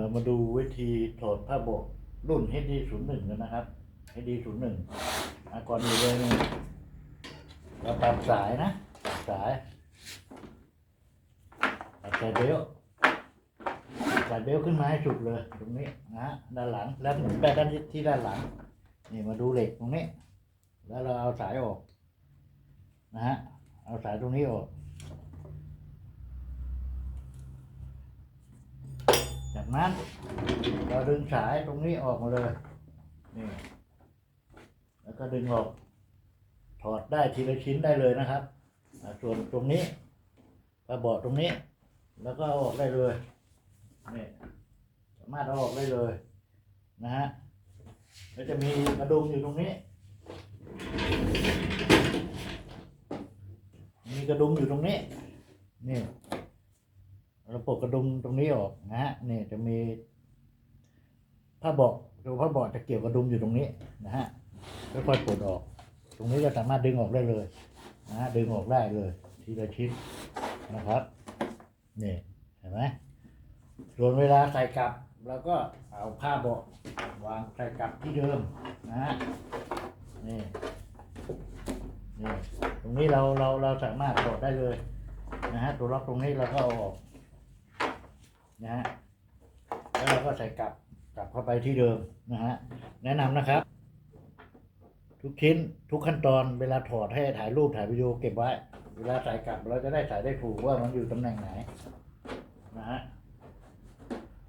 เรามาดูวิธีถอดผ้าโบกรุ่น HD 0 1 กันนะครับ HD 0 1อะก่อนอื่นเลยเนี่ยเราปรับสายนะสายปรับสายเบลต์สายเบลต์ขึ้นมาให้สุดเลย ตรงนี้นะฮะด้านหลังแล้วหมุนไปด้านที่ด้านหลัง นี่มาดูเหล็กตรงนี้ แล้วเราเอาสายออก นะฮะเอาสายตรงนี้ออก จาก นั้นเราดึงสายตรงนี้ออกมาเลยนี่แล้วก็ดึงออก ถอดได้ทีละชิ้นได้เลยนะครับส่วนตรงนี้กระบอกตรงนี้ แล้วก็เอาออกได้เลยนี่สามารถเอาออกได้เลยนะฮะแล้วจะมีกระดุมอยู่ตรงนี้ มีกระดุมอยู่ตรงนี้นี่ เราปลดกระดุมตรงนี้ออกนะฮะนี่จะมีผ้าเบาะตัวผ้าเบาะจะเกี่ยวกระดุมอยู่ตรงนี้นะฮะค่อยๆปลดออก ตรงนี้ก็สามารถดึงออกได้เลยนะฮะดึงออกได้เลย ทีละชิ้นนะครับนี่เห็นไหมส่วนเวลาใส่กลับเราก็เอาผ้าเบาะวางใส่กลับที่เดิมนะฮะนี่นี่ตรงนี้เราเราเราสามารถถอดได้เลยนะฮะตัวล็อกตรงนี้เราก็เอาออก นะฮะแล้วเราก็ใส่กลับกลับเข้าไปที่เดิมนะฮะแนะนำนะครับ ทุกชิ้นทุกขั้นตอนเวลาถอดให้ถ่ายรูปถ่ายวิดีโอเก็บไว้ เวลาใส่กลับเราจะได้ใส่ได้ถูกว่ามันอยู่ตำแหน่งไหนนะฮะ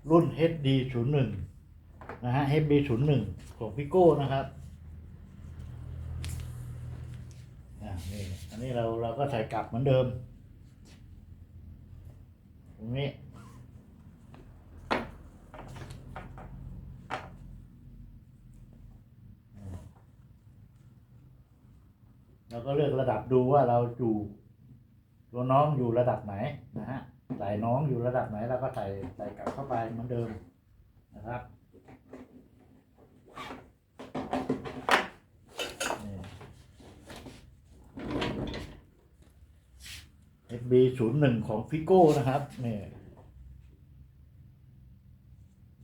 รุ่น HD 0 1 นะฮะ HD 0 1 ของพิโก้นะครับอ่านี่อันนี้เราเราก็ใส่กลับเหมือนเดิม ตรงนี้ เราก็เลือกระดับดูว่าเราอยู่ตัวน้องอยู่ระดับไหนนะฮะใส่น้องอยู่ระดับไหนเราก็ใส่ใส่กลับเข้าไปเหมือนเดิมนะครับนี่ FB ศูนย์หนึ่งของฟิโก้นะครับนี่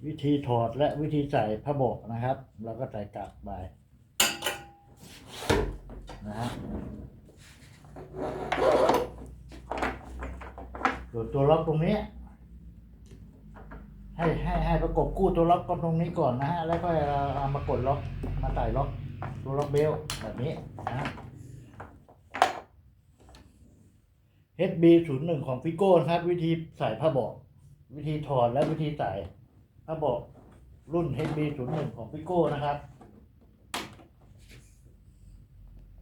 วิธีถอดและวิธีใส่ผ้าโบกนะครับ เราก็ใส่กลับไป นะฮะตัวล็อกตรงนี้ ให้ให้ให้ประกบคู่ตัวล็อกก็ตรงนี้ก่อนนะฮะ แล้วก็เอาเอามากดล็อกมาใส่ล็อกตัวล็อกเบลแบบนี้นะฮะ HB 0 1 ของฟิโก้นะครับ วิธีใส่ผ้าบาะวิธีถอดและวิธีใส่ผ้าบาะรุ่น HB 0 1 ของฟิโก้นะครับ